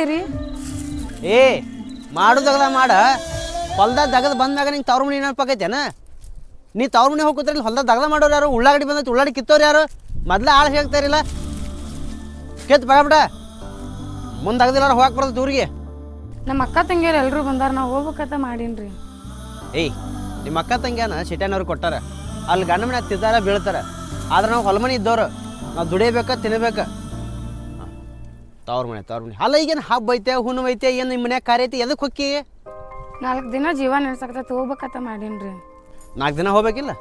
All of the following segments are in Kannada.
ಎಲ್ಲಿರಿ ಏ ಮಾಡು ದಗದ ಮಾಡ. ಹೊಲ್ದಾಗ ದಗದ ಬಂದಾಗ ನಿಂಗೆ ತವ್ರ ಮನೆ ನೆನಪಾಗೈತೇನ ನೀ ತವ್ರ ಮನೆ ಇಲ್ಲಿ ಹೊಲ್ದಾಗ ದಗದ ಮಾಡೋರು ಯಾರು? ಉಳ್ಳಾಗಡ್ಡಿ ಬಂದೈತಿ ಉಳ್ಳಾಗಡ್ಡಿ ಕಿತ್ತೋರು ಯಾರು? ಮೊದ್ಲ ಆಳು ಹೇಳ್ತಾರಿಲ್ಲ ಕೆತ್ ಬೇಡ ಬಿಡ. ಮುಂದೆ ಅಗದಿಲ್ಲ ಹೋಗಕ್ಕೆ ಊರಿಗೆ. ನಮ್ಮ ಅಕ್ಕ ತಂಗಿಯರು ಎಲ್ಲರೂ ಬಂದಾರ ನಾವು ಹೋಗ್ಬೇಕಂತ ಮಾಡೀನ್ರಿ. ಏಯ್ ನಿಮ್ಮ ಅಕ್ಕ ತಂಗಿಯನ ಸಿಟಿಯನವ್ರು ಕೊಟ್ಟಾರ. ಅಲ್ಲಿ ಗಂಡ ಮನೆ ತಿದ್ದಾರ ಬೀಳ್ತಾರ. ಆದ್ರೆ ನಾವು ಹೊಲಮನೆ ಇದ್ದವ್ರು ನಾವು ದುಡಿಯಬೇಕ ತಿನ್ನಬೇಕ ತವ್ರ ಮನೆ ತವ್ರ ಮನೆ. ಅಲ್ಲ ಈಗೇನು ಹಬ್ಬ ಐತೆ ಹುಣ್ಣು ಐತೆ ಏನು ನಿಮ್ಮ ಮನ್ಯಾಗ ಕಾರ್ಯ ಐತಿ? ಎದಕ್ಕೆ ಹೊಕ್ಕಿ? ನಾಲ್ಕು ದಿನ ಜೀವ ನೆಡ್ಸಕತ್ತ ಹೋಗ್ಬೇಕಂತ ಮಾಡೀನ್ರಿ. ನಾಲ್ಕು ದಿನ ಹೋಗ್ಬೇಕಿಲ್ಲ?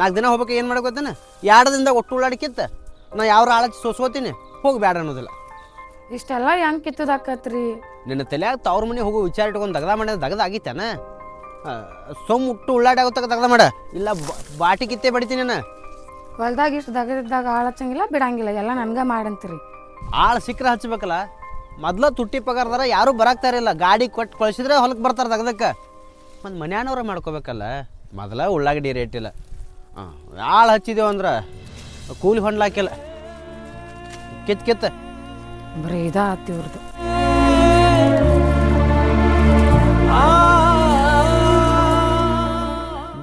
ನಾಲ್ಕು ದಿನ ಹೋಗ್ಬೇಕು ಏನು ಮಾಡಕ್ಕೆ ಗೊತ್ತೇನ? ಎರಡು ದಿನದಾಗ ಒಟ್ಟು ಉಳ್ಳಾಡಿಕಿತ್ತ? ನಾ ಯಾವ ಆಳ ಸೋಸ್ಕೋತೀನಿ ಹೋಗಿ ಬೇಡ ಅನ್ನೋದಿಲ್ಲ. ಇಷ್ಟೆಲ್ಲ ಹೆಂಗೆ ಕಿತ್ತದಾಕತ್ರಿ? ನಿನ್ನ ತಲೆಯಾಗ ತವ್ರ ಮನೆ ಹೋಗೋ ವಿಚಾರ ಇಟ್ಕೊಂಡು ದಗದ ಮಾಡಿದ ದಗದ ಆಗಿತ್ತಾನ? ಸೊಮ್ ಉಟ್ಟು ಉಳ್ಳಾಡಿ ಆಗೋತಕ್ಕ ದಗದ ಮಾಡ. ಇಲ್ಲ ಬಾಟಿ ಕಿತ್ತೆ ಬಡಿತೀನಿ ನಾನು. ಹೊಲ್ದಾಗ ಇಷ್ಟು ದಗದಿದ್ದಾಗ ಆಳಚ್ಚಂಗಿಲ್ಲ ಬಿಡಂಗಿಲ್ಲ ಎಲ್ಲ ನನಗೆ ಮಾಡಂತೀರಿ. ಆಳು ಸಿಕ್ಕರೆ ಹಚ್ಬೇಕಲ್ಲ. ಮೊದ್ಲ ತುಟ್ಟಿ ಪಗಾರದಾರ ಯಾರೂ ಬರಾಕ್ತಾರಿಲ್ಲ ಗಾಡಿ ಕೊಟ್ಟು ಕಳ್ಸಿದ್ರೆ ಹೊಲಕ್ಕೆ ಬರ್ತಾರೆ ದಗದಕ್ಕೆ ಮತ್ತು ಮನ್ಯಾನವ್ರ ಮಾಡ್ಕೋಬೇಕಲ್ಲ. ಮೊದಲ ಉಳ್ಳಾಗಡ್ಡಿ ರೇಟ್ ಇಲ್ಲ. ಹಾಂ ಆಳು ಹಚ್ಚಿದೇವು ಅಂದ್ರೆ ಕೂಲಿ ಹೊಂಡ್ಲಾಕಿಲ್ಲ ಕಿತ್ ಕಿತ್ತ ಬರೀ ಇದ ಇವ್ರದ್ದು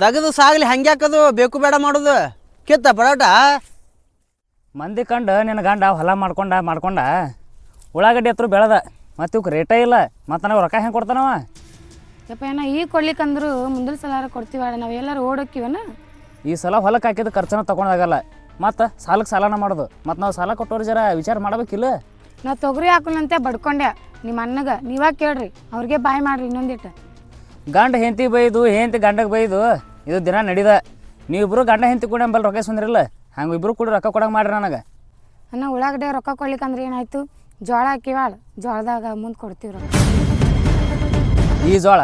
ದಗದು ಸಾಗಲಿ ಹಂಗ್ಯಾಕದು ಬೇಕು ಬೇಡ ಮಾಡೋದು. ಕಿತ್ತ ಪರೋಟ? ಮಂದಿ ಕಂಡು ನಿನ್ನ ಗಂಡ ಹೊಲ ಮಾಡ್ಕೊಂಡ ಮಾಡ್ಕೊಂಡ ಉಳ್ಳಾಗಡ್ಡಿ ಹತ್ರ ಬೆಳೆದ. ಮತ್ತು ಇವಕ್ಕೆ ರೇಟೇ ಇಲ್ಲ. ಮತ್ತು ನಾವು ರೊಕ್ಕ ಹೆಂಗೆ ಕೊಡ್ತಾನವ? ಯಪ್ಪ ಏನ ಈಗ ಕೊಡ್ಲಿಕ್ಕಂದ್ರು ಮುಂದಿನ ಸಲ ಕೊಡ್ತೀವ ನಾವು ಎಲ್ಲರೂ ಓಡೋಕ್ಕಿವನ? ಈ ಸಲ ಹೊಲಕ್ಕೆ ಹಾಕಿದ ಖರ್ಚನ ತೊಗೊಂಡಾಗಲ್ಲ ಮತ್ತು ಸಾಲಕ್ಕೆ ಸಾಲನ ಮಾಡೋದು. ಮತ್ತು ನಾವು ಸಾಲ ಕೊಟ್ಟೋರು ಜರ ವಿಚಾರ ಮಾಡಬೇಕಿಲ್ಲ? ನಾ ತೊಗರಿ ಹಾಕಲಂತೆ ಬಡ್ಕೊಂಡೆ. ನಿಮ್ಮ ಅಣ್ಣಗ ನೀವ ಕೇಳ್ರಿ. ಅವ್ರಿಗೆ ಬಾಯ್ ಮಾಡ್ರಿ ಇನ್ನೊಂದಿಟ್ಟು. ಗಂಡ ಹೆಂತಿ ಬೈದು ಹೆಂತಿ ಗಂಡಗೆ ಬೈದು ಇದು ದಿನ ನಡೀದ. ನೀವಿಬ್ರು ಗಂಡ ಹೆಂತಿ ಕೂಡ ಎಂಬಲ್ಲಿ ರೊಕ್ಕ ಸುಂದ್ರಿಲ್ಲ. ಹಂಗೆ ಇಬ್ಬರು ಕೂಡ ರೊಕ್ಕ ಕೊಡಂಗೆ ಮಾಡ್ರಿ ನನಗೆ. ಅಣ್ಣ ಉಳ್ಳಾಗಡ್ಡೆ ರೊಕ್ಕ ಕೊಡ್ಲಿಕ್ಕಂದ್ರೆ ಏನಾಯ್ತು? ಜೋಳ ಹಾಕಿವಾಳ ಜೋಳದಾಗ ಮುಂದೆ ಕೊಡ್ತೀವಿ ರೊಕ್ಕ. ಈ ಜೋಳ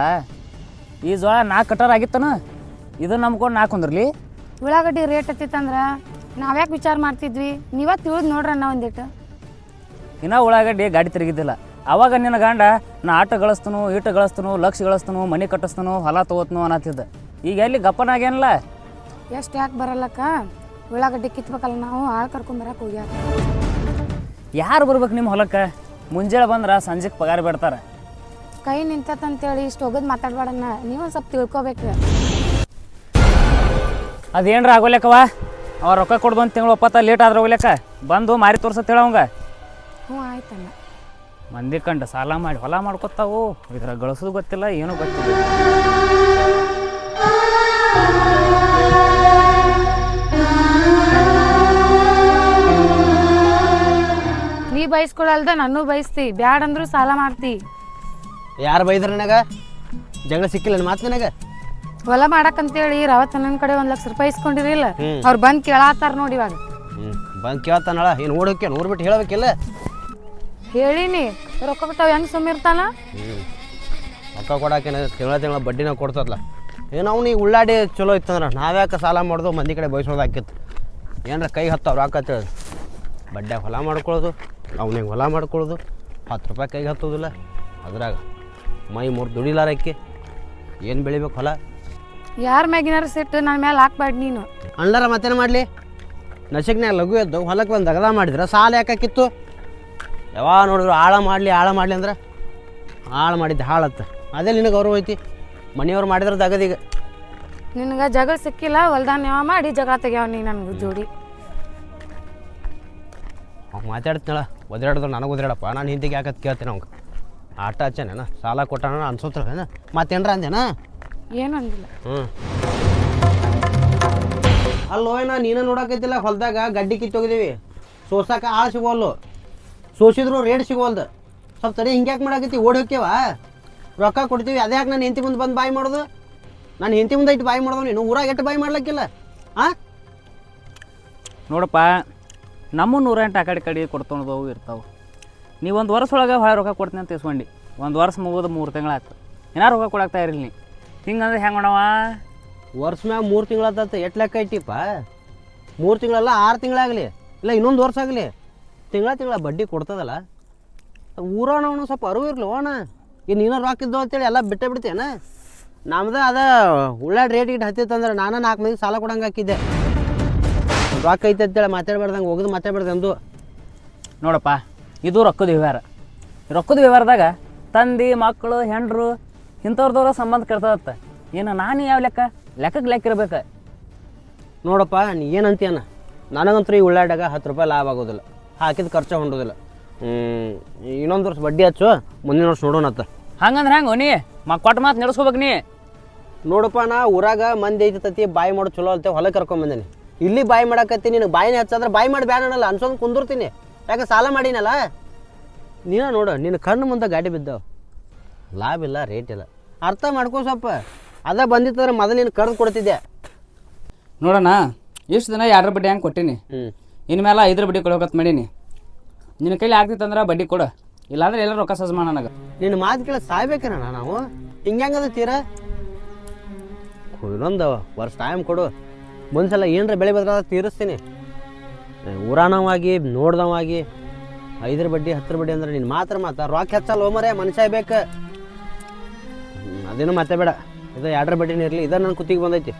ಈ ಜೋಳ ನಾಲ್ಕು ಕಟ್ಟರ್ ಆಗಿತ್ತನ? ಇದು ನಂಬ್ಕೊಂಡು ನಾಲ್ಕು ಕುಂದ್ರಲಿ? ಉಳ್ಳಾಗಡ್ಡಿ ರೇಟ್ ಹತ್ತಿತ್ತಂದ್ರೆ ನಾವ್ಯಾಕೆ ವಿಚಾರ ಮಾಡ್ತಿದ್ವಿ? ನೀವತ್ತು ತಿಳಿದ್ ನೋಡ್ರಣ್ಣ ಒಂದಿಟ್ಟು ಇನ್ನೂ ಉಳ್ಳಾಗಡ್ಡಿ ಗಾಡಿ ತಿರುಗಿದ್ದಿಲ್ಲ. ಅವಾಗ ನಿನ್ನ ಗಂಡ ನಾ ಆಟ ಗಳಿಸ್ತನು ಈಟ ಗಳಿಸ್ತನು ಲಕ್ಷ ಗಳಿಸ್ತನು ಮನೆ ಕಟ್ಟಿಸ್ತನು ಹೊಲ ತಗೋತನು ಅನ್ನತ್ತಿದ್ದ. ಈಗ ಎಲ್ಲಿ ಗಪ್ಪನಾಗೇನಲ್ಲ ಎಷ್ಟು ಯಾಕೆ ಬರಲ್ಲಕ್ಕ? ಉಳ್ಳಾಗಡ್ಡಿ ಕಿತ್ಬೇಕಲ್ಲ ನಾವು ಆಳು ಕರ್ಕೊಂಬರಕ್ಕೆ ಹೋಗ್ಯಾರ. ಯಾರು ಬರ್ಬೇಕು ನಿಮ್ಮ ಹೊಲಕ್ಕೆ? ಮುಂಜಾನೆ ಬಂದ್ರೆ ಸಂಜೆಗೆ ಪಗಾರ ಬಿಡ್ತಾರೆ. ಕೈ ನಿಂತಂತೇಳಿ ಇಷ್ಟು ಹೋಗೋದು ಮಾತಾಡ್ಬೇಡಣ್ಣ ನೀವೊಂದು ಸ್ವಲ್ಪ ತಿಳ್ಕೊಬೇಕು. ಅದೇನ್ರ ಆಗೋಲ್ಯಾಕವ ಅವ ರೊಕ್ಕ ಕೊಡ್ ಬಂದು ತಿಂಗಳು ಒಪ್ಪತ್ತ ಲೇಟ್ ಆದ್ರೆ ಹೋಗ್ಲಿಕ್ಕ ಬಂದು ಮಾರಿ ತೋರ್ಸತ್ತೇಳ ಅವಂಗ. ಹ್ಞೂ ಆಯ್ತಣ್ಣ ಮಂದಿ ಕಂಡು ಸಾಲ ಮಾಡಿ ಹೊಲ ಮಾಡ್ಕೊತಾವು ಇದ್ರ ಗಳಿಸೋದು ಗೊತ್ತಿಲ್ಲ ಏನೂ ಗೊತ್ತಿಲ್ಲ. ಬಯಸ್ಕೊಳಲ್ದ ನಾನು ಬಯಸ್ತಿ ಬ್ಯಾಡ ಅಂದ್ರು ಸಾಲ ಮಾಡ್ತಿ. ಯಾರು ಬೈದ್ರ ನನಗ? ಜಗಳ ಸಿಕ್ಕಿಲ್ಲ ನನ್ನ ಮಾತು ನನಗ? ಹೊಲ ಮಾಡಕ್ಕಂತೇಳಿ ರಾವತ್ ನನ್ನ ಕಡೆ ಒಂದ್ ಲಕ್ಷ ರೂಪಾಯಿ ಇಸ್ಕೊಂಡಿರಿಲ್ಲ. ಹ್ಮ್. ಅವ್ರು ಬಂದ್ ಕೇಳಾತಾರ ನೋಡಿ ಇವಾಗ. ಹ್ಞೂ ಬಂದು ಕೇಳ್ತಾನಳ. ಏನು ಓಡೋಕೆ ನೋಡ್ಬಿಟ್ಟು ಹೇಳಬೇಕಿಲ್ಲ? ಹೇಳಿನಿ. ರೊಕ್ಕ ಕೊಟ್ಟಾವ ಹೆಂಗ್ ಸುಮ್ಮಿರ್ತಾನ ಹ್ಞೂ ರೊಕ್ಕ ಕೊಡಕೇನ ತಿಂಗಳ ತಿಂಗಳ ಬಡ್ಡಿನ ಕೊಡ್ತದಲ್ಲ ಏನೋ ಅವ್ನು ಈಗ ಉಳ್ಳಾಡಿ ಚಲೋ ಇತ್ತಂದ್ರೆ ನಾವ್ಯಾಕೆ ಸಾಲ ಮಾಡೋದು? ಮಂದಿ ಕಡೆ ಬಯಸೋದಾಕಿತ್ತು ಏನಾರ ಕೈ ಹತ್ತಾವ ರೊಕ್ಕ ಬಡ್ಡ್ಯಾಗ ಹೊಲ ಮಾಡ್ಕೊಳ್ಳೋದು ಅವ್ನಿಗೆ ಹೊಲ ಮಾಡ್ಕೊಳ್ಳೋದು ಹತ್ತು ರೂಪಾಯಿ ಕೈಗೆ ಹತ್ತೋದಿಲ್ಲ. ಅದ್ರಾಗ ಮೈ ಮೂರು ದುಡಿಲಾರಕ್ಕೆ ಏನು ಬೆಳಿಬೇಕು ಹೊಲ? ಯಾರ ಮ್ಯಾಗಿನಾರ ಸಿಟ್ಟು ನನ್ನ ಮೇಲೆ ಹಾಕ್ಬಾರ್ದು ನೀನು. ಅಣ್ಣರ ಮತ್ತೇನು ಮಾಡಲಿ? ನಶಕ್ನ್ಯಾಗ ಲಘು ಎದ್ದು ಹೊಲಕ್ಕೆ ಒಂದು ದಗದ ಮಾಡಿದ್ರೆ ಸಾಲ ಯಾಕಾಕಿತ್ತು ಯಾವಾಗ ನೋಡಿದ್ರು ಆಳ ಮಾಡಲಿ ಆಳ ಮಾಡಲಿ ಅಂದ್ರೆ? ಹಾಳು ಮಾಡಿದ್ದು ಹಾಳತ್ತ ಅದೇ ನಿನಗೆ ಗೌರವ ಐತಿ. ಮನೆಯವ್ರು ಮಾಡಿದ್ರೆ ದಗದೀಗ. ನಿನಗೆ ಜಗಳ ಸಿಕ್ಕಿಲ್ಲ ಹೊಲ್ದಾನ ಯಾವ ಮಾಡಿ ಜಗಳ ತೆಗ್ಯಾವ ನೀ ನನ್ಗೆ ಜೋಡಿ. ಅವ್ನು ಒದ್ರಾಡಿದ್ರೆ ನನಗೆ ಒದ್ರಾಡಪ್ಪ. ನಾನು ಹಿಂದಿಗೆ ಯಾಕತ್ ಕೇಳ್ತೇನೆ ಅವ್ಗೆ ಆಟ ಹಚ್ಚನೇನ ಸಾಲ ಕೊಟ್ಟಾನ ಅನ್ಸೋತ್ರನ ಮತ್ತೇನ್ರ ಅಂದೇನಾ ಏನು ಅಂದಿಲ್ಲ. ಹ್ಞೂ ಅಲ್ಲೋ ನಾ ನೀನು ನೋಡಕೈತಿಲ್ಲ ಹೊಲ್ದಾಗ ಗಡ್ಡಿ ಕಿತ್ತೋಗಿದ್ದೀವಿ ಸೋಸಾಕ ಆಳು ಸಿಗೋಲ್ಲು ಸೋಸಿದ್ರು ರೇಟ್ ಸಿಗೋಲ್ದು ಸ್ವಲ್ಪ ತಡಿ ಹಿಂಗ್ಯಾಕೆ ಮಾಡಾಕೈತಿ ಓಡಿ ಹೋಕ್ಯವ. ರೊಕ್ಕ ಕೊಡ್ತೀವಿ. ಅದೇ ಯಾಕೆ ನಾನು ಹೆಂತಿ ಮುಂದೆ ಬಂದು ಬಾಯಿ ಮಾಡೋದು? ನಾನು ಹೆಂತಿ ಮುಂದೆ ಇಟ್ಟು ಬಾಯಿ ಮಾಡೋದು ನೀನು? ಊರಾಗ ಎಟ್ಟು ಬಾಯಿ ಮಾಡ್ಲಕ್ಕಿಲ್ಲ? ಹಾಂ ನೋಡಪ್ಪ ನಮ್ಮ ನೂರೆಂಟು ಆ ಕಡೆ ಕಡೆ ಕೊಡ್ತೊಳ್ದವು ಇರ್ತಾವೆ. ನೀವು ಒಂದು ವರ್ಷ ಒಳಗೆ ಹೊಳೆ ರೊಕ್ಕ ಕೊಡ್ತೀನಿ ಅಂತ ಇಸ್ಕೊಂಡು ಒಂದು ವರ್ಷ ಮುಗಿದು ಮೂರು ತಿಂಗಳಾಯ್ತು ಏನಾರು ರೊಕ್ಕ ಕೊಡಾಕ್ತಾ ಇರಲಿ ನೀ. ಹಿಂಗಂದ್ರೆ ಹೆಂಗೆ ಮಾಡವ ವರ್ಷ ಮ್ಯಾಗ ಮೂರು ತಿಂಗಳಾತ ಎಟ್ ಲೆಕ್ಕ ಐಟಿಪ್ಪ ಮೂರು ತಿಂಗಳಲ್ಲ ಆರು ತಿಂಗಳಾಗಲಿ ಇಲ್ಲ ಇನ್ನೊಂದು ವರ್ಷ ಆಗಲಿ. ತಿಂಗಳ ತಿಂಗಳ ಬಡ್ಡಿ ಕೊಡ್ತದಲ್ಲ. ಊರನವನು ಸ್ವಲ್ಪ ಅರಿವು ಇರಲಿ ಓಣ ಇನ್ನು ಇನ್ನೊಂದು ರೊಕ್ಕ ಇದ್ದವು ಅಂತೇಳಿ ಎಲ್ಲ ಬಿಟ್ಟೇ ಬಿಡ್ತೇನ ನಮ್ದು ಅದ ಉಳ್ಳಾಡ್ ರೇಟ್ ಇಟ್ಟು ಹತ್ತಿತ್ತಂದ್ರೆ ನಾನು ನಾಲ್ಕು ಮಂದಿಗೆ ಸಾಲ ಕೊಡಂಗೆ ಹಾಕಿದ್ದೆ. ರೊಕ್ಕ ಐತೆ ಅಂತೇಳಿ ಮಾತಾಡ್ಬಾರ್ದಂಗೆ ಹೋಗೋದು ಮಾತಾಡ್ಬಾರ್ದು ಅಂದು. ನೋಡಪ್ಪ ಇದು ರೊಕ್ಕದ ವ್ಯವಹಾರ. ರೊಕ್ಕದ ವ್ಯವಹಾರದಾಗ ತಂದೆ ಮಕ್ಕಳು ಹೆಂಡರು ಇಂಥವ್ರದವ್ರ ಸಂಬಂಧ ಕೆಡ್ತದತ್ತ ಏನು ನಾನು ಯಾವ ಲೆಕ್ಕ? ಲೆಕ್ಕಕ್ಕೆ ಲೆಕ್ಕ ಇರ್ಬೇಕು. ನೋಡಪ್ಪ ನೀ ಏನಂತೀಯನ? ನನಗಂತೂ ಈ ಉಳ್ಳಾಡ್ಯಾಗ ಹತ್ತು ರೂಪಾಯಿ ಲಾಭ ಆಗೋದಿಲ್ಲ. ಹಾಕಿದ ಖರ್ಚು ಹೊಂಡೋದಿಲ್ಲ. ಇನ್ನೊಂದು ವರ್ಷ ಬಡ್ಡಿ ಹಚ್ಚು ಮುಂದಿನ ವರ್ಷ ನೋಡೋಣತ್ತ ಹಂಗಂದ್ರೆ ಹೆಂಗೆ ನೀ? ಮ ಕೊಟ್ಟ ಮಾತು ನಡೆಸ್ಕೋಬೇಕು ನೀ. ನೋಡಪ್ಪ ನಾ ಊರಾಗ ಮಂದಿ ಐತತಿ ಬಾಯಿ ಮಾಡೋ ಚಲೋ ಅಲ್ತೆ ಹೊಲ ಕರ್ಕೊಂಬಂದಿನಿ ಇಲ್ಲಿ ಬಾಯಿ ಮಾಡಕತ್ತೀನಿ ನಿನಗೆ ಬಾಯಿನ ಹಚ್ಚಾದ್ರೆ ಬಾಯಿ ಮಾಡಿ ಬ್ಯಾನ್ ಅನ್ನಲ್ಲ ಅನ್ಸೋದು ಕುಂದಿರ್ತೀನಿ. ಯಾಕೆ ಸಾಲ ಮಾಡೀನಲ್ಲ? ನೀನ ನೋಡು ನಿನ್ನ ಕಣ್ಣು ಮುಂದೆ ಗಾಡಿ ಬಿದ್ದಾವ ಲಾಭ ಇಲ್ಲ ರೇಟ್ ಇಲ್ಲ. ಅರ್ಥ ಮಾಡ್ಕೋ ಸ್ವಲ್ಪ. ಅದ ಬಂದಿತ್ತಂದ್ರೆ ಮೊದಲು ನೀನು ಕರೆದು ಕೊಡ್ತಿದ್ದೆ. ನೋಡೋಣ ಇಷ್ಟು ದಿನ ಎರಡರ ಬಡ್ಡಿ ಹಂಗೆ ಕೊಟ್ಟೀನಿ. ಹ್ಞೂ ಇನ್ಮೇಲೆ ಐದರ ಬಡ್ಡಿ ಕೊಡೋಕತ್ ಮಾಡೀನಿ. ನಿನ್ನ ಕೈಲಿ ಆಗ್ತಿತ್ತಂದ್ರೆ ಬಡ್ಡಿ ಕೊಡು. ಇಲ್ಲಾಂದ್ರೆ ಎಲ್ಲ ರೊಕ್ಕ ಮಾಡ ನನಗೆ. ನಿನ್ನ ಮಾತು ಕೇಳಿ ಸಾಯ್ಬೇಕೇನ ನಾವು? ಹಿಂಗ್ಯಾಂಗದ ತೀರ? ಇನ್ನೊಂದು ವರ್ಷ ಟೈಮ್ ಕೊಡು. ಮುಂದ್ಸಲ ಏನರ ಬೆಳೆ ಬದ್ರ ತೀರಿಸ್ತೀನಿ. ಊರಾನವಾಗಿ ನೋಡ್ದವಾಗಿ ಐದರ ಬಡ್ಡಿ, ಹತ್ತರ ಬಡ್ಡಿ ಅಂದ್ರೆ ನೀನು ಮಾತ್ರ ಮಾತಾ ರೊಕ್ಕ ಹೆಚ್ಚಲ್ಲ ಹೋಮರೇ ಮನುಷ್ಯ ಬೇಕು ಅದೇನು ಮತ್ತೆ ಬೇಡ. ಇದು ಎರಡರ ಬಡ್ಡಿನ ಇರಲಿ. ಇದು ನನ್ನ ಕುತ್ತಿಗೆ ಬಂದೈತಿ.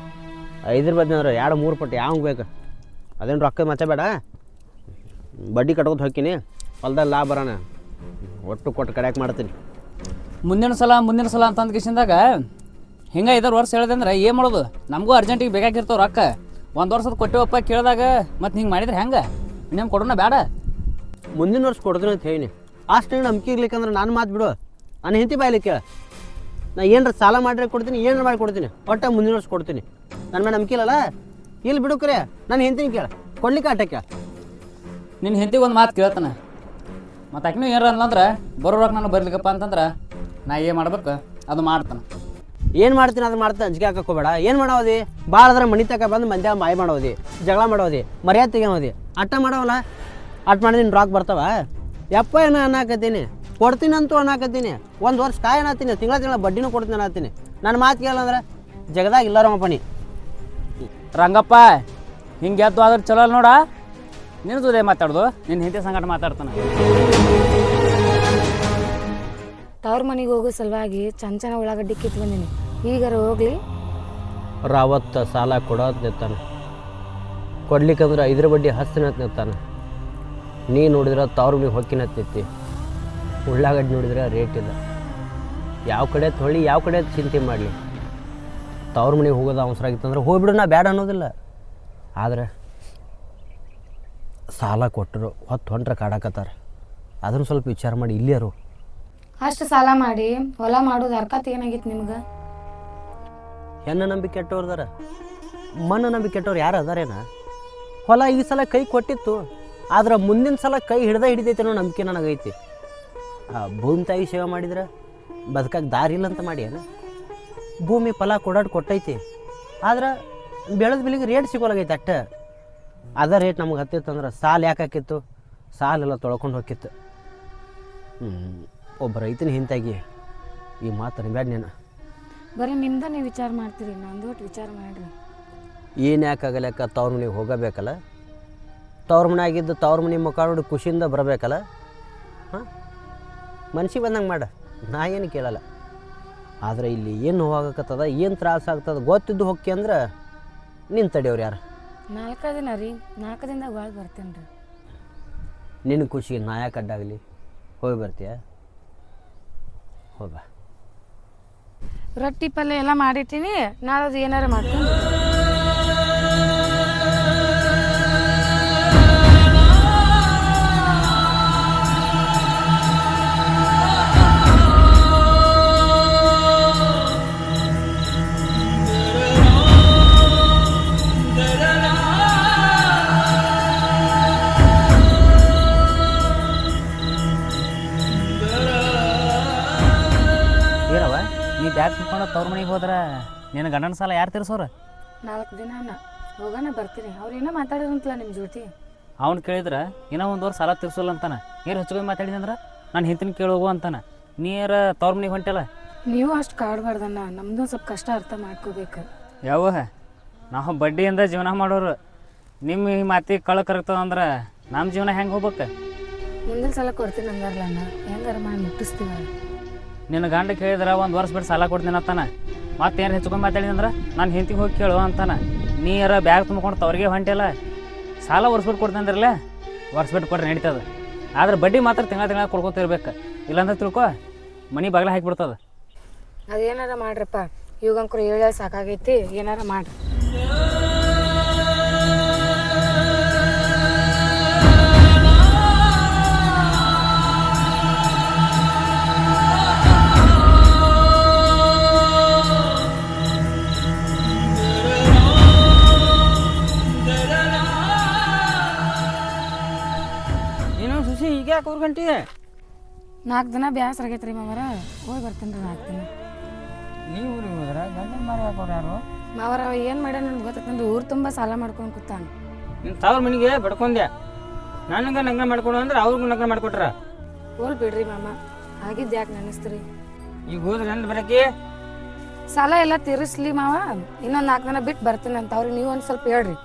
ಐದರ ಬಡ್ಡಿ ಅಂದ್ರೆ ಎರಡು, ಮೂರು ಪಟ್ಟು ಯಾವ ಬೇಕು? ಅದೇನು ರೊಕ್ಕ ಮತ್ತೆ ಬೇಡ? ಬಡ್ಡಿ ಕಟ್ಕೊತ ಹೋಗ್ತೀನಿ. ಹೊಲ್ದಲ್ಲಿ ಲಾಭ ಬರೋಣ ಒಟ್ಟು ಕೊಟ್ಟು ಕಡ್ಯಾಕ್ ಮಾಡ್ತೀನಿ. ಮುಂದಿನ ಸಲ ಮುಂದಿನ ಸಲ ಅಂತ ಅಂದ್ಕಿಸಿಂದಾಗ ಹಿಂಗೆ ಐದಾರು ವರ್ಷ ಹೇಳಿದೆ ಅಂದ್ರೆ ಏನು ಮಾಡೋದು? ನಮಗೂ ಅರ್ಜೆಂಟಿಗೆ ಬೇಕಾಗಿರ್ತಾವ ರೊಕ್ಕ. ಒಂದು ವರ್ಷದ ಕೊಟ್ಟೆವಪ್ಪ ಕೇಳಿದಾಗ ಮತ್ತೆ ಹಿಂಗೆ ಮಾಡಿದ್ರೆ ಹೆಂಗೆ? ಇನ್ನೇನು ಕೊಡೋಣ ಬೇಡ ಮುಂದಿನ ವರ್ಷ ಕೊಡ್ತೀನಿ ಅಂತ ಹೇಳಿ. ಅಷ್ಟು ನಂಬಿಕೆ ಇರ್ಲಿಕ್ಕಂದ್ರೆ ನಾನು ಮಾತು ಬಿಡು. ನಾನು ಹೆಂಡತಿ ಬಾಯಲ್ಲಿ ಕೇಳ. ನಾ ಏನಾರ ಸಾಲ ಮಾಡ್ರೆ ಕೊಡ್ತೀನಿ ಏನಾರ ಮಾಡಿ ಕೊಡ್ತೀನಿ. ಒಟ್ಟ ಮುಂದಿನ ವರ್ಷ ಕೊಡ್ತೀನಿ. ನನ್ನ ಮೇಲೆ ನಂಬಿಕೆ ಇಲ್ಲಲ್ಲ? ಇಲ್ಲಿ ಬಿಡು ಕರೆ. ನಾನು ಹಿಂತೀನಿ ಕೇಳ. ಕೊಡ್ಲಿಕ್ಕೆ ಆಟ ಕೇಳ. ನಿನ್ನ ಹೆಂತಿಗೆ ಒಂದು ಮಾತು ಕೇಳ್ತಾನೆ. ಮತ್ತು ಆಕಿನೂ ಏನಾರ ಅಂದ್ರೆ ಬರೋ ರೊಕ್ಕ ನಾನು ಬರ್ಲಿಕ್ಕಪ್ಪ ಅಂತಂದ್ರೆ ನಾ ಏನು ಮಾಡ್ಬೇಕು? ಅದು ಮಾಡ್ತಾನೆ. ಏನು ಮಾಡ್ತೀನಿ ಅದು ಮಾಡ್ತಾ ಅಂಜಿಕೆ ಹಾಕೋಬೇಡ ಏನು ಮಾಡೋದಿ? ಭಾಳ ಅದ್ರ ಮನಿ ತಕ ಬಂದು ಮಂದ್ಯ ಮಾಯ ಮಾಡೋದಿ, ಜಗಳ ಮಾಡೋದಿ, ಮರ್ಯಾದೆ ತೆಗಿಯೋದಿ. ಅಟ್ಟ ಮಾಡೋವಲ್ಲ? ಅಟ್ ಮಾಡಿ ನಿನ್ನ ರಾಕ್ ಬರ್ತಾವ? ಯಪ್ಪ ಏನೋ ಅನ್ನಕತ್ತೀನಿ? ಕೊಡ್ತೀನಂತೂ ಅನ್ನಕತ್ತೀನಿ. ಒಂದು ವರ್ಷ ಕಾಯಿ ಅನ್ನತ್ತೀನಿ ತಿಂಗಳ ತಿಂಗಳ ಬಡ್ಡಿನೂ ಕೊಡ್ತೀನಿ ಅನ್ನತ್ತೀನಿ ನನ್ನ ಮಾತು ಕೇಳಂದ್ರೆ ಜಗದಾಗ ಇಲ್ಲಾರಮ್ಮ ಪನಿ ರಂಗಪ್ಪ, ಹಿಂಗೆ ಎದ್ದು ಆದ್ರೆ ಚಲೋ ನೋಡ. ನಿನ್ನ ಮಾತಾಡ್ದು ನಿನ್ನ ಹಿಂದೆ ಸಂಗಟ ಮಾತಾಡ್ತಾನೆ. ತವ್ರ ಮನೆಗೆ ಹೋಗೋ ಸಲುವಾಗಿ ಚಂದ ಚಂದ ಉಳ್ಳಾಗಡ್ಡಿ ಕಿತ್ತು ಬಂದೀನಿ. ಈಗಾರ ಹೋಗ್ಲಿ ರಾವತ್ತ ಸಾಲ ಕೊಡೋದು ನಿಂತಾನೆ ಕೊಡ್ಲಿಕ್ಕಂದ್ರೆ ಐದರ ಬಡ್ಡಿ ಹಸ್ತಿನ ನಿಂತಾನೆ ನೀ ನೋಡಿದ್ರೆ ತವ್ರ ಮನೆಗೆ ಹೊಕ್ಕಿನ ಉಳ್ಳಾಗಡ್ಡಿ ನೋಡಿದ್ರೆ ರೇಟ್ ಇಲ್ಲ ಯಾವ ಕಡೆ ತೊಳಿ ಯಾವ ಕಡೆ ಚಿಂತೆ ಮಾಡಲಿ. ತವ್ರ ಮನೆಗೆ ಹೋಗೋದು ಅವಸರ ಆಗಿತ್ತಂದ್ರೆ ಹೋಗ್ಬಿಡು, ನಾ ಬ್ಯಾಡ ಅನ್ನೋದಿಲ್ಲ. ಆದರೆ ಸಾಲ ಕೊಟ್ಟರು ಹೊತ್ತು ಹೊಂಟ್ರೆ ಕಾಡಾಕತ್ತಾರೆ. ಅದನ್ನು ಸ್ವಲ್ಪ ವಿಚಾರ ಮಾಡಿ ಇಲ್ಲಿಯರು. ಅಷ್ಟು ಸಾಲ ಮಾಡಿ, ಹೊಲ ಮಾಡೋದು ಹರ್ಕತ್ ಏನಾಗಿತ್ತು ನಿಮ್ಗೆ? ಹೆಣ್ಣು ನಂಬಿ ಕೆಟ್ಟವ್ರದಾರ ಮಣ್ಣು ನಂಬಿ ಕೆಟ್ಟವ್ರು ಯಾರು ಅದಾರೇನ? ಹೊಲ ಈ ಸಲ ಕೈ ಕೊಟ್ಟಿತ್ತು, ಆದ್ರೆ ಮುಂದಿನ ಸಲ ಕೈ ಹಿಡ್ದ ಹಿಡಿದೈತೆ ಅನ್ನೋ ನಂಬಿಕೆ ನನಗೈತಿ. ಆ ಭೂಮಿ ತಾಯಿ ಸೇವೆ ಮಾಡಿದ್ರೆ ಬದುಕಕ್ಕೆ ದಾರಿ ಇಲ್ಲ ಅಂತ ಮಾಡಿ ಏನ? ಭೂಮಿ ಫಲ ಕೊಡಾಡ್ ಕೊಟ್ಟೈತಿ, ಆದ್ರೆ ಬೆಳೆದ ಬೆಲೆಗೆ ರೇಟ್ ಸಿಗೋಲಾಗೈತೆ ಅಟ್ಟ. ಅದ ರೇಟ್ ನಮಗೆ ಹತ್ತಿತ್ತು ಅಂದ್ರೆ ಸಾಲ ಯಾಕೆ ಹಾಕಿತ್ತು? ಸಾಲೆಲ್ಲ ತೊಳ್ಕೊಂಡು ಹೋಗಿತ್ತು ಹ್ಞೂ ಒಬ್ಬ ರೈತನ ಹಿಂತಾಗಿ ಈ ಮಾತು ಅನ್ಬ್ಯಾಡ ನೀನು. ಬರೀ ನಿಮ್ದ ನೀವು ವಿಚಾರ ಮಾಡ್ತೀರಿ ನಂದು ಒಟ್ಟು ವಿಚಾರ ಮಾಡಿರಿ. ಏನು ಯಾಕಾಗಲಕ್ಕ ತವ್ರ ಮನೆಗೆ ಹೋಗಬೇಕಲ್ಲ? ತವ್ರ ಮನೆ ಆಗಿದ್ದು ತವ್ರ ಮನೆ ಮುಖ ನೋಡಿ ಖುಷಿಯಿಂದ ಬರಬೇಕಲ್ಲ? ಹಾಂ? ಮನ್ಸಿಗೆ ಬಂದಂಗೆ ಮಾಡ. ನಾ ಏನು ಕೇಳಲ್ಲ. ಆದರೆ ಇಲ್ಲಿ ಏನು ಹೋಗಕತ್ತದ ಏನು ತ್ರಾಸ ಆಗ್ತದ ಗೊತ್ತಿದ್ದು ಹೊಕ್ಕಿ ಅಂದ್ರೆ ನಿನ್ನ ತಡೆಯವ್ರು ಯಾರು? ನಾಲ್ಕು ದಿನ ರೀ ನಾಲ್ಕು ದಿನದಾಗ ಒಳಗೆ ಬರ್ತೇನೆ ರೀ ನಿನ್ನ ಖುಷಿಗೆ ನಾ ಯಾಕೆ ಅಡ್ಡಾಗಲಿ ಹೋಗಿ ಬರ್ತೀಯ? ಬಾ ರೊಟ್ಟಿ ಪಲ್ಯ ಎಲ್ಲ ಮಾಡಿರ್ತೀನಿ ನಾಳೆ ಅದು ಏನಾರ ಮಾಡ್ಕೊಂಡು ತವ್ರ ಮನೆಗೆ ಹೋದ್ರೆ ನಿನ್ನ ಗಂಡನ ಸಾಲ ಯಾರು ತೀರ್ಸೋರು? ನಾಲ್ಕು ದಿನ ಹೋಗೋಣ ಬರ್ತೀನಿ. ಅವ್ರು ಏನೋ ಮಾತಾಡಿರಂತಲ್ಲ ನಿಮ್ಮ ಜೊತೆ ಅವ್ನು ಕೇಳಿದ್ರೆ ಏನೋ ಒಂದು ವರ್ಷ ಸಾಲ ತೀರ್ಸೋಲ್ಲ ಅಂತಾನೆ. ಏನು ಹೆಚ್ಚುಕಮ್ಮಿ ಮಾತಾಡಿದೆ ಅಂದ್ರೆ? ನಾನು ಹಿಂತಿನ ಕೇಳೋಗು ಅಂತಾನೆ. ನೀರ ತವ್ರ ಮನೆಗೆ ಹೊಂಟಲ್ಲ ನೀವು ಅಷ್ಟು ಕಾಡ್ಬಾರ್ದಣ್ಣ. ನಮ್ದು ಸ್ವಲ್ಪ ಕಷ್ಟ ಅರ್ಥ ಮಾಡ್ಕೋಬೇಕು. ಯಾವ ನಾವು ಬಡ್ಡಿಯಿಂದ ಜೀವನ ಮಾಡೋರು. ನಿಮ್ಮ ಈ ಮಾತಿಗೆ ಕಳ ಕರಗ್ತದ ಅಂದ್ರೆ ನಮ್ಮ ಜೀವನ ಹೆಂಗೆ ಹೋಗ್ಬೇಕು? ಮುಂದಿನ ಸಲ ಕೊಡ್ತೀನಿ ಅಣ್ಣ ಹೆಂಗಾರ ಮಾಡಿ ಮುಟ್ಟಿಸ್ತೀವಿ ನಿನ್ನ ಗಂಡ ಕೇಳಿದ್ರೆ ಒಂದು ವರ್ಷ ಬಿಟ್ಟು ಸಾಲ ಕೊಡ್ತೀನಿ ಅಂತಾನೆ. ಮತ್ತೆ ಏನು ಹೆಚ್ಚುಕೊಂಡು ಮಾತಾಡಿದೆ ಅಂದ್ರೆ, ನಾನು ಹೆಂತಿಗೆ ಹೋಗಿ ಕೇಳು ಅಂತಾನೆ. ನೀರ ಬ್ಯಾಗ್ ತುಂಬಿಕೊಂಡು ತವ್ರಿಗೆ ಹೊಂಟಿಲ್ಲ ಸಾಲ ವರ್ಷ ಬಿಟ್ಟು ಕೊಡ್ತೀನಿ ಅಂದ್ರಲ್ಲ, ವರ್ಷ ಬಿಟ್ಟು ಕೊಡ್ರಿ ನಡೀತದೆ. ಆದ್ರೆ ಬಡ್ಡಿ ಮಾತ್ರ ತಿಂಗಳ ತಿಂಗಳ ಕೊಡ್ಕೊತಿರ್ಬೇಕು ಇಲ್ಲಾಂದ್ರೆ ತಿಳ್ಕೊ, ಮನೆ ಬಾಗಿಲ ಹಾಕಿಬಿಡ್ತದ ಅದೇನಾರ ಮಾಡ್ರಪ್ಪ ಇವಾಗಂಕರು ಹೇಳ ಸಾಕಾಗೈತಿ, ಏನಾರ ಮಾಡ್ರಿ. ಯಾಕೆ ಊರು ಗಂಟಿ? ನಾಲ್ಕು ದಿನ ಬ್ಯಾಸರ ರೀ ಮಾವರ. ಹೋಗಿ ಬರ್ತೀನಿ ರೀ ನಾಲ್ಕು ದಿನ. ನೀವು ಊರಿಗೆ ಹೋದ್ರ? ಗಂಡನ ಮಾರಿ ಹಾಕೋರು ಯಾರು? ಮಾವರ ಏನು ಮಾಡ್ಯಾನ ನನ್ಗೆ ಗೊತ್ತೈತಂದ್ರೆ ಊರು ತುಂಬ ಸಾಲ ಮಾಡ್ಕೊಂಡು ಕೂತಾನ. ನಿನ್ನ ತವ್ರ ಮನೆಗೆ ಬಡ್ಕೊಂಡೆ ನನಗೆ ನಗ್ನ ಮಾಡ್ಕೊಡು ಅಂದ್ರೆ ಅವ್ರಿಗೂ ನಗ್ನ ಮಾಡ್ಕೊಟ್ರ? ಹೋಲ್ ಬಿಡ್ರಿ ಮಾಮ. ಆಗಿದ್ದು ಯಾಕೆ ನೆನೆಸ್ತೀರಿ? ಈಗ ಹೋದ್ರೆ ಎಂದ ಬರಕ್ಕೆ? ಸಾಲ ಎಲ್ಲ ತೀರಿಸ್ಲಿ ಮಾವ. ಇನ್ನೊಂದು ನಾಲ್ಕು ದಿನ ಬಿಟ್ಟು ಬರ್ತೀನಿ ಅಂತ ಅವ್ರಿಗೆ ನೀವು ಒಂದು ಸ್ವಲ್ಪ ಹೇಳ್ರಿ.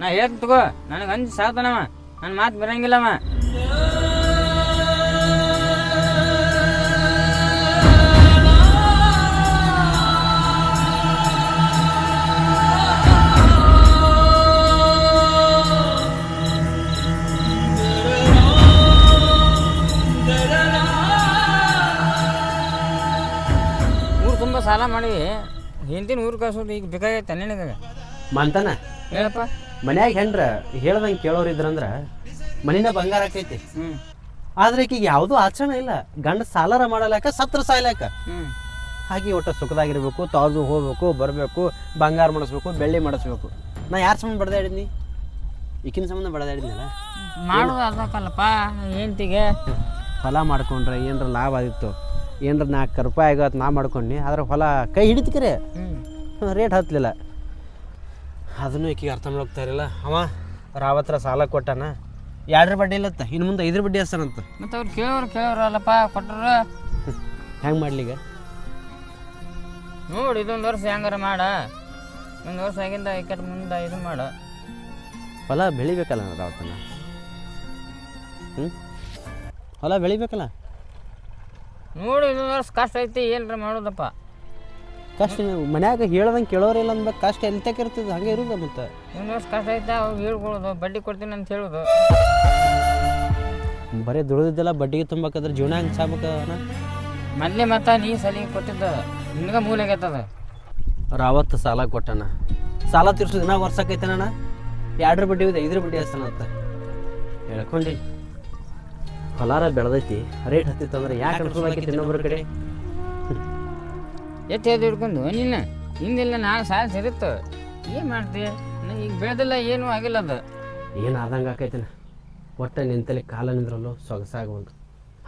ನಾ ಹೇಳ್ತೀನಿ ತಗೋ. ನನಗೆ ಅಂಜಿ ಸಾಕ್ತಾನವ ನನ್ನ ಮಾತು ಬರಂಗಿಲ್ಲವ. ಮಾಡಿ ಹಿಂದಿನ ಊರು ಕಳ್ಸೋದು ಈಗ ಬೇಕಾಗೈತೆ ನಿನಗೆ. ಮಂತನ ಹೇಳಪ್ಪ ಮನ್ಯಾಗ ಹೆಂಡ್ರ ಹೇಳ್ದಂಗೆ ಕೇಳೋರು ಇದ್ರಂದ್ರ ಮನಿನ ಬಂಗಾರ ಆಕೈತಿ. ಹ್ಞೂ ಆದ್ರೆ ಈಕಿಗೆ ಯಾವುದೂ ಆಚರಣೆ ಇಲ್ಲ. ಗಂಡ ಸಾಲಾರ ಮಾಡಲಾಕ ಸತ್ರ ಸಾಯ್ಲಾಕ. ಹ್ಞೂ ಹಾಗೆ ಒಟ್ಟು ಸುಖದಾಗಿರ್ಬೇಕು ತಾಜು ಹೋಗ್ಬೇಕು ಬರಬೇಕು ಬಂಗಾರ ಮಾಡಿಸ್ಬೇಕು ಬೆಳ್ಳಿ ಮಾಡಿಸ್ಬೇಕು. ನಾ ಯಾರ ಸಂಬಂಧ ಬಡದಾಡಿದ್ನಿ ಈಕಿನ ಸಂಬಂಧ ಬಡದಾಡಿದ್ನಲ್ಲ ಮಾಡೋದು ಅದಕ್ಕಲ್ಲಪ್ಪ ಹೆಂಡ್ತಿಗೆ. ಫಲ ಮಾಡ್ಕೊಂಡ್ರೆ ಏನರ ಲಾಭ ಆಗಿತ್ತು. ಏನರ ನಾಲ್ಕು ರೂಪಾಯಿ ಆಗತ್ತೆ ನಾ ಮಾಡ್ಕೊಂಡು ಆದ್ರೆ ಹೊಲ ಕೈ ಹಿಡಿತಿಕರೆ. ಹ್ಞೂ ರೇಟ್ ಹತ್ತಲಿಲ್ಲ ಅದನ್ನು ಈಕಿಗೆ ಅರ್ಥ ಮಾಡೋಗ್ತಾ ಇರಲಿಲ್ಲ. ಅವ ರಾವತ್ರ ಸಾಲ ಕೊಟ್ಟಾನ. ಎರಡರ ಬಡ್ಡಿ ಇಲ್ಲತ್ತ ಇನ್ನು ಮುಂದೆ ಐದ್ರ ಬಡ್ಡಿ ಹಸ್ತಾನಂತ ಮತ್ತೆ ಅವ್ರು ಕೇಳೋರು ಕೇಳೋರಲ್ಲಪ್ಪ ಕೊಟ್ಟರು ಹೆಂಗೆ ಮಾಡ್ಲಿಗ ನೋಡಿ ಇದೊಂದು ವರ್ಷ ಹೆಂಗಾರ ಮಾಡ. ಒಂದು ವರ್ಷ ಆಗಿಂದ ಇಕ್ಕಟ್ ಮುಂದೆ ಇದು ಮಾಡ. ಹೊಲ ಬೆಳಿಬೇಕಲ್ಲ ರಾವತನ ಹ್ಞೂ ಹೊಲ ಬೆಳಿಬೇಕಲ್ಲ? ನೋಡಿ ಇನ್ನೊಂದು ವರ್ಷ ಕಷ್ಟ ಐತಿ ಏನ್ರ ಮಾಡೋದಪ್ಪ. ಕಷ್ಟ ಮನ್ಯಾಗ ಹೇಳ್ದಂಗೆ ಕೇಳೋರಿಲ್ಲ ಅಂದ್ಬೇಕು ಕಷ್ಟ ಎಲ್ಲಿ ತೆಗಿರ್ತದ ಹಂಗೆ ಇರೋದು ಮತ್ತೆ. ಇನ್ನೊಂದು ವರ್ಷ ಕಷ್ಟ ಐತೆ ಅವಾಗ ಹೇಳ್ಕೊಳ್ಳೋದು ಬಡ್ಡಿ ಕೊಡ್ತೀನಿ ಅಂತ ಹೇಳೋದು. ಬರೀ ದುಡಿದಿದ್ದೆಲ್ಲ ಬಡ್ಡಿಗೆ ತುಂಬಬೇಕಾದ್ರೆ ಜೀವನ ಹೆಂಗೆ ಸಾಬಕ ಮೊದಲೇ ಮತ್ತ ನೀ ಸಲಿಗೆ ಕೊಟ್ಟಿದ್ದ ನಿನಗೆ ಅವ್ರು ರಾವತ್ ಸಾಲ ಕೊಟ್ಟಣ ಸಾಲ ತೀರ್ಸೋದು ದಿನ ವರ್ಷಕ್ಕೈತನ ಎರಡರ ಬಡ್ಡಿ ಇದೆ ಐದರ ಬಡ್ಡಿ ಹಸ್ತಾನಂತ ಹೇಳ್ಕೊಂಡು. ಹೊಲಾರ ಬೆಳೆದೈತಿ. ರೇಟ್ ಹತ್ತಿತ್ತಂದ್ರೆ ಯಾಕೆ ಅನ್ಸೋದಾಕೈತಿ ಇನ್ನೊಬ್ಬರ ಕಡೆ? ಎಷ್ಟು ಎದ್ದು ಹಿಡ್ಕೊಂಡು ನಿನ್ನ ಹಿಂದಿಲ್ಲ ನಾಳೆ ಸಾಲ ಸೇರಿತ್ತು ಏನು ಮಾಡ್ತೀಯ? ಈಗ ಬೆಳೆದಿಲ್ಲ ಏನೂ ಆಗಿಲ್ಲ ಅದು. ಏನು ಆದಂಗೆ ಆಕೈತಿನ? ಒಟ್ಟೆ ನಿಂತಲ್ಲಿ ಕಾಲ ನಿಂದ್ರಲ್ಲೂ ಸೊಗಸಾಗುವಂತು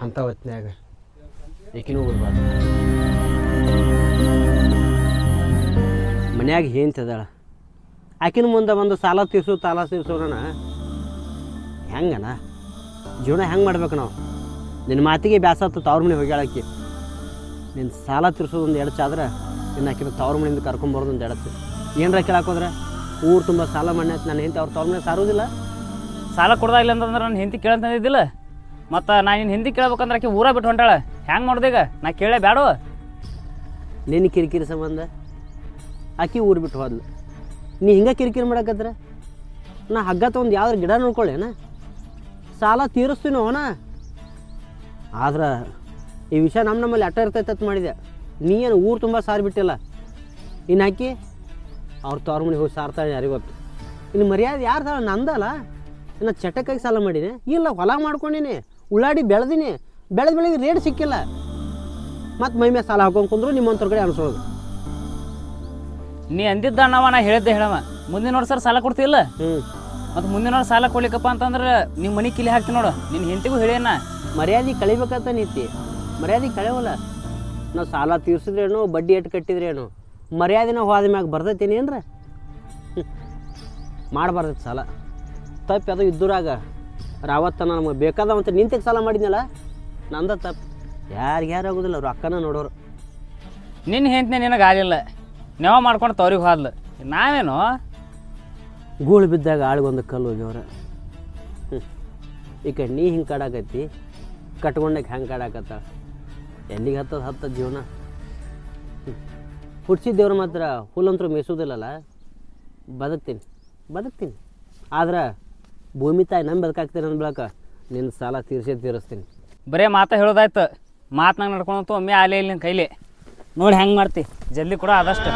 ಅಂಥ ಹೊತ್ನ್ಯಾಗ ಏಕಿನೂ ಊರ್ಬಾರ್ದು ಮನ್ಯಾಗ ಹೇಂತದಾಳ ಆಕಿನ ಮುಂದೆ ಒಂದು ಸಾಲ ತೀರ್ಸು ತಾಲ ತೀರ್ಸೋಣ ಹೆಂಗನ? ಜೀವನ ಹೆಂಗೆ ಮಾಡ್ಬೇಕು ನಾವು? ನಿನ್ನ ಮಾತಿಗೆ ಬ್ಯಾಸತ್ತು ತವ್ರ ಮನೆ ಹೋಗ್ಯಾಳಕ್ಕಿ ನಿನ್ನ ಸಾಲ ತೀರ್ಸೋದು ಒಂದು ಎಡಚಾದ್ರೆ ನಿನ್ನ ಆಕಿನ ತವ್ರ ಮನೆಯಿಂದ ಕರ್ಕೊಂಬರೋದು ಒಂದು ಎಡಚು. ಏನರ ಕೇಳಾಕೋದ್ರೆ ಊರು ತುಂಬ ಸಾಲ ಮಣ್ಣೆ ನಾನು ಹೆಂಡತಿ ಅವ್ರ ತವ್ರ ಮನೆ ಸಾರೋದಿಲ್ಲ. ಸಾಲ ಕೊಡ್ದಾಗಿಲ್ಲ ಅಂತಂದ್ರೆ ನಾನು ಹಿಂದಿ ಕೇಳಂತಂದಿದ್ದಿಲ್ಲ ಮತ್ತು ನಾನು ನಿನ್ನ ಹಿಂದಿ ಕೇಳ್ಬೇಕಂದ್ರೆ ಆಕೆ ಊರ ಬಿಟ್ಟು ಹೊಂಟಾಳ. ಹೆಂಗೆ ಮಾಡ್ದೀಗ ನಾ ಕೇಳೇ ಬ್ಯಾಡೋ? ನಿನ್ನ ಕಿರಿಕಿರಿ ಸಂಬಂಧ? ಆಕಿ ಊರು ಬಿಟ್ಟು ಹೋದ್ಲು. ನೀ ಹಿಂಗೆ ಕಿರಿಕಿರಿ ಮಾಡಕತ್ರ ನಾ ಹಗ್ಗ ತೊಗೊಂಡು ಯಾವ್ದಾರು ಗಿಡ ನೋಡ್ಕೊಳ್ಳೇನ? ಸಾಲ ತೀರಿಸ್ತೀನಿ ಅವನ? ಆದ್ರೆ ಈ ವಿಷಯ ನಮ್ಮ ನಮ್ಮಲ್ಲಿ ಅಟ್ಟ ಇರ್ತೈತೆ ಅಂತ ಮಾಡಿದೆ. ನೀ ಏನು ಊರು ತುಂಬ ಸಾರಿ ಬಿಟ್ಟಿಲ್ಲ. ಇನ್ನು ಹಾಕಿ ಅವ್ರ ತವ್ರ ಮನೆಗೆ ಹೋಗಿ ಸಾರ್ತಾಳೆ ಯಾರಿಗೊತ್ತು ಇನ್ನು ಮರ್ಯಾದೆ ಯಾರು ಸಾಲ? ನಂದಲ್ಲ? ಇನ್ನು ಚಟಕ್ಕಾಗಿ ಸಾಲ ಮಾಡೀನಿ ಇಲ್ಲ ಹೊಲ ಮಾಡ್ಕೊಂಡೀನಿ ಉಳ್ಳಾಡಿ ಬೆಳೆದೀನಿ. ಬೆಳೆದ ಬೆಳಗ್ಗೆ ರೇಟ್ ಸಿಕ್ಕಿಲ್ಲ. ಮತ್ತು ಮೈ ಮೇಲೆ ಸಾಲ ಹಾಕೊಂಡು ಕುಂದ್ರು ನಿಮ್ಮಂಥವ್ರ ಕಡೆ ಅನ್ಸೋದು. ನೀ ಅಂದಿದ್ದ ಅಣ್ಣವ ನಾ ಹೇಳಿದ್ದೆ ಹೇಳವ. ಮುಂದಿನ ವರ್ಷ ಸಾಲ ಕೊಡ್ತಿಲ್ಲ? ಹ್ಞೂ ಮತ್ತು ಮುಂದಿನ ಸಾಲ ಕೊಡ್ಲಿಕ್ಕಪ್ಪ ಅಂತಂದ್ರೆ ನಿಮ್ಮ ಮನೆ ಕಿಲಿ ಹಾಕ್ತೀನಿ ನೋಡು. ನಿನ್ನ ಹೆಂಡತಿಗೂ ಹೇಳೇನ ಮರ್ಯಾದೆ ಕಳಿಬೇಕಂತ ನೀತಿ ಮರ್ಯಾದೆ ಕಳೆವಲ್ಲ. ನಾವು ಸಾಲ ತೀರ್ಸಿದ್ರೇನು ಬಡ್ಡಿ ಎಟ್ಟು ಕಟ್ಟಿದ್ರೇನು ಮರ್ಯಾದೆನ ಹೋದ ಮ್ಯಾಗ ಬರ್ತೈತೇನಿ ಏನ್ರ ಮಾಡಬಾರ್ದೈತೆ ಸಾಲ. ತಪ್ಪು ಅದು ಇದ್ದೂರಾಗ. ರಾವತ್ತ ನಮಗೆ ಬೇಕಾದವಂತ ನಿಂತಿಗೆ ಸಾಲ ಮಾಡಿದ್ನಲ್ಲ? ನಂದ ತಪ್ಪು. ಯಾರಿಗೆ ಯಾರು ಆಗೋದಿಲ್ಲ ರೊಕ್ಕನ ಅಕ್ಕನ ನೋಡೋರು. ನಿನ್ನ ಹೆಂಡತಿ ನಿನಗೆ ಆಗಲಿಲ್ಲ. ನೆವ ಮಾಡ್ಕೊಂಡು ತವ್ರಿಗೆ ಹೋದ್ಲು. ನಾವೇನು? ಗೂಳು ಬಿದ್ದಾಗ ಆಳ್ಗೊಂದು ಕಲ್ಲು ಹೋಗ್ಯವ್ರ. ಹ್ಞೂ ಈಗ ನೀ ಹಿಂಗೆ ಕಾಡಾಕತ್ತಿ ಕಟ್ಕೊಂಡಕ್ಕೆ ಹೆಂಗೆ ಕಾಡಾಕತ್ತ? ಎಲ್ಲಿಗೆ ಹತ್ತದ ಹತ್ತದ ಜೀವನ? ಹುಡ್ಸಿದ್ದೇವ್ರು ಮಾತ್ರ ಹುಲ್ಲಂತರೂ ಮೇಯಿಸೋದಿಲ್ಲಲ್ಲ? ಬದುಕ್ತೀನಿ ಬದುಕ್ತೀನಿ. ಆದ್ರೆ ಭೂಮಿ ತಾಯಿ ನಂಬಿ ಬದುಕಾಗ್ತೀನಿ ಅಂದ ಬಳಕ ನಿನ್ನ ಸಾಲ ತೀರ್ಸೇ ತೀರಿಸ್ತೀನಿ. ಬರೇ ಮಾತಾ ಹೇಳೋದಾಯ್ತು. ಮಾತನಾಗ ನಡ್ಕೊಂಡಂತೂ ಒಮ್ಮೆ ಆಲೇ ಇಲ್ಲ ಕೈಲಿ. ನೋಡಿ ಹೆಂಗೆ ಮಾಡ್ತಿ. ಜಲ್ದಿ ಕೂಡ ಆದಷ್ಟು.